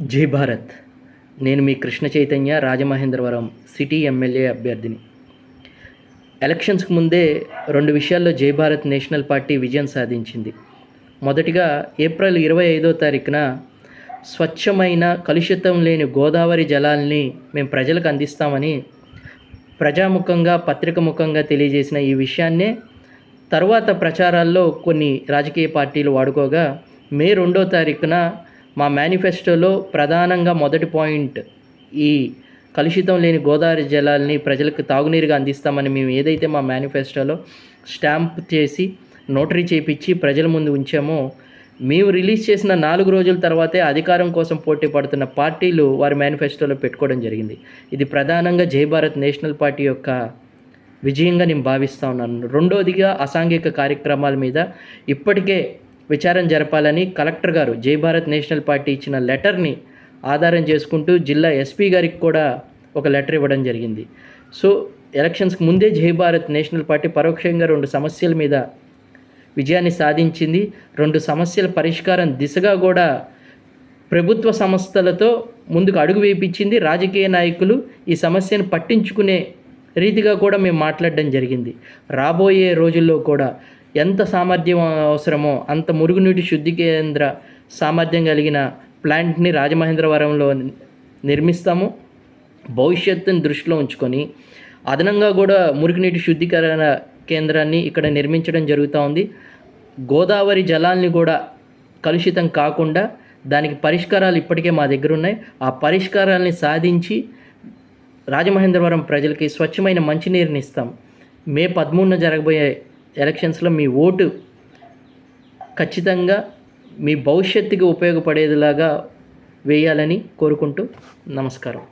జై భారత్. నేను మీ కృష్ణ చైతన్య రాజమహేంద్రవరం సిటీ ఎమ్మెల్యే అభ్యర్థిని. ఎలక్షన్స్కి ముందే రెండు విషయాల్లో జై భారత్ నేషనల్ పార్టీ విజయం సాధించింది. మొదటిగా ఏప్రిల్ ఇరవై ఐదో తారీఖున స్వచ్ఛమైన కలుషితం లేని గోదావరి జలాల్ని మేము ప్రజలకు అందిస్తామని ప్రజాముఖంగా పత్రిక ముఖంగా తెలియజేసిన ఈ విషయాన్నే తర్వాత ప్రచారాల్లో కొన్ని రాజకీయ పార్టీలు వాడుకోగా మే రెండో తారీఖున మా మేనిఫెస్టోలో ప్రధానంగా మొదటి పాయింట్ ఈ కలుషితం లేని గోదావరి జలాల్ని ప్రజలకు తాగునీరుగా అందిస్తామని మేము ఏదైతే మా మేనిఫెస్టోలో స్టాంప్ చేసి నోటరీ చేపించి ప్రజల ముందు ఉంచామో మేము రిలీజ్ చేసిన నాలుగు రోజుల తర్వాతే అధికారం కోసం పోటీ పడుతున్న పార్టీలు వారి మేనిఫెస్టోలో పెట్టుకోవడం జరిగింది. ఇది ప్రధానంగా జై భారత్ నేషనల్ పార్టీ యొక్క విజయంగా నేను భావిస్తూ ఉన్నాను. రెండోదిగా అసాంఘిక కార్యక్రమాల మీద ఇప్పటికే విచారణ జరపాలని కలెక్టర్ గారు జై భారత్ నేషనల్ పార్టీ ఇచ్చిన లెటర్ని ఆధారం చేసుకుంటూ జిల్లా ఎస్పీ గారికి కూడా ఒక లెటర్ ఇవ్వడం జరిగింది. సో ఎలక్షన్స్కి ముందే జై భారత్ నేషనల్ పార్టీ పరోక్షంగా రెండు సమస్యల మీద విజయాన్ని సాధించింది. రెండు సమస్యల పరిష్కారం దిశగా కూడా ప్రభుత్వ సంస్థలతో ముందుకు అడుగు వేయించింది రాజకీయ నాయకులు ఈ సమస్యను పట్టించుకునే రీతిగా కూడా మేము మాట్లాడడం జరిగింది. రాబోయే రోజుల్లో కూడా ఎంత సామర్థ్యం అవసరమో అంత మురుగునీటి శుద్ధి కేంద్ర సామర్థ్యం కలిగిన ప్లాంట్ని రాజమహేంద్రవరంలో నిర్మిస్తాము. భవిష్యత్తుని దృష్టిలో ఉంచుకొని అదనంగా కూడా మురుగునీటి శుద్ధీకరణ కేంద్రాన్ని ఇక్కడ నిర్మించడం జరుగుతూ ఉంది. గోదావరి జలాల్ని కూడా కలుషితం కాకుండా దానికి పరిష్కారాలు ఇప్పటికే మా దగ్గర ఉన్నాయి. ఆ పరిష్కారాలని సాధించి రాజమహేంద్రవరం ప్రజలకి స్వచ్ఛమైన మంచినీరుని ఇస్తాం. మే పదమూడున జరగబోయే ఎలక్షన్స్లో మీ ఓటు ఖచ్చితంగా మీ భవిష్యత్తుకి ఉపయోగపడేదిలాగా వేయాలని కోరుకుంటూ నమస్కారం.